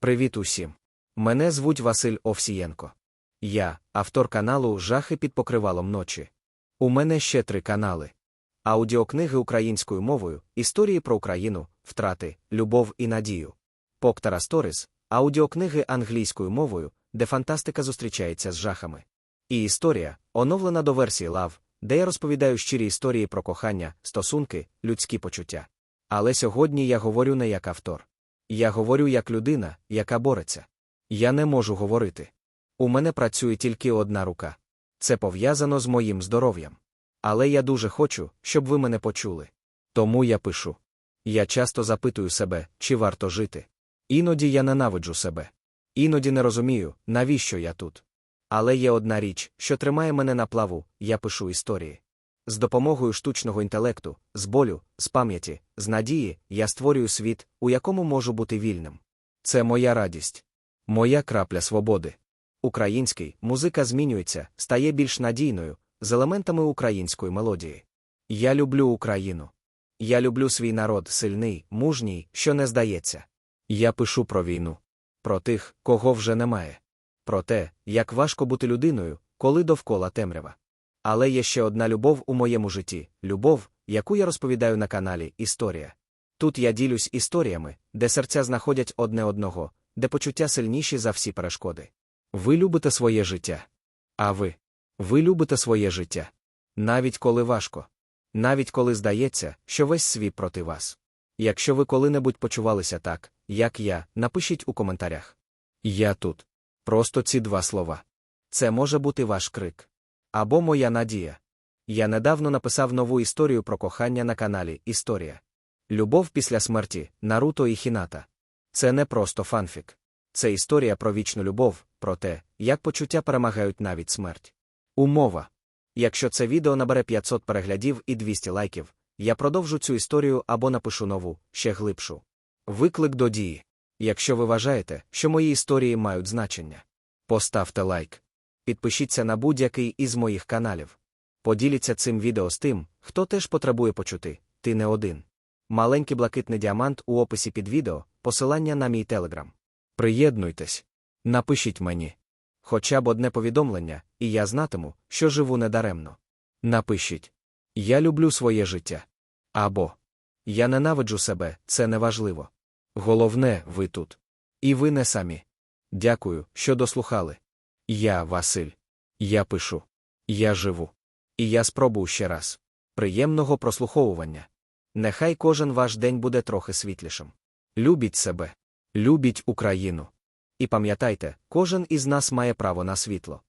Привіт усім. Мене звуть Василь Овсієнко. Я автор каналу Жахи під покривалом ночі. У мене ще три канали: аудіокниги українською мовою, історії про Україну, втрати, любов і надію. Поктара Сторіс, аудіокниги англійською мовою, де фантастика зустрічається з жахами. І історія, оновлена до версії лав, де я розповідаю щирі історії про кохання, стосунки, людські почуття. Але сьогодні я говорю не як автор. Я говорю як людина, яка бореться. Я не можу говорити. У мене працює тільки одна рука. Це пов'язано з моїм здоров'ям. Але я дуже хочу, щоб ви мене почули. Тому я пишу. Я часто запитую себе, чи варто жити. Іноді я ненавиджу себе. Іноді не розумію, навіщо я тут. Але є одна річ, що тримає мене на плаву, я пишу історії. З допомогою штучного інтелекту, з болю, з пам'яті, з надії я створюю світ, у якому можу бути вільним. Це моя радість. Моя крапля свободи. Український музика змінюється, стає більш надійною, з елементами української мелодії. Я люблю Україну. Я люблю свій народ сильний, мужній, що не здається. Я пишу про війну. Про тих, кого вже немає. Про те, як важко бути людиною, коли довкола темрява. Але є ще одна любов у моєму житті любов, яку я розповідаю на каналі Історія. Тут я ділюсь історіями, де серця знаходять одне одного, де почуття сильніші за всі перешкоди. Ви любите своє життя. А ви? Ви любите своє життя. Навіть коли важко. Навіть коли здається, що весь світ проти вас. Якщо ви коли-небудь почувалися так, як я, напишіть у коментарях. Я тут. Просто ці два слова. Це може бути ваш крик. Або моя надія. Я недавно написав нову історію про кохання на каналі Історія. Любов після смерті Наруто і Хіната. Це не просто фанфік. Це історія про вічну любов, про те, як почуття перемагають навіть смерть. Умова. Якщо це відео набере 500 переглядів і 200 лайків, я продовжу цю історію або напишу нову, ще глибшу. Виклик до дії. Якщо ви вважаєте, що мої історії мають значення, поставте лайк. Підпишіться на будь-який із моїх каналів. Поділіться цим відео з тим, хто теж потребує почути, ти не один. Маленький блакитний діамант у описі під відео, посилання на мій телеграм. Приєднуйтесь. Напишіть мені. Хоча б одне повідомлення, і я знатиму, що живу недаремно. Напишіть. Я люблю своє життя. Або Я ненавиджу себе, це неважливо. Головне, ви тут. І ви не самі. Дякую, що дослухали. Я Василь. Я пишу. Я живу. І я спробую ще раз. Приємного прослуховування. Нехай кожен ваш день буде трохи світлішим. Любіть себе. Любіть Україну. І пам'ятайте, кожен із нас має право на світло.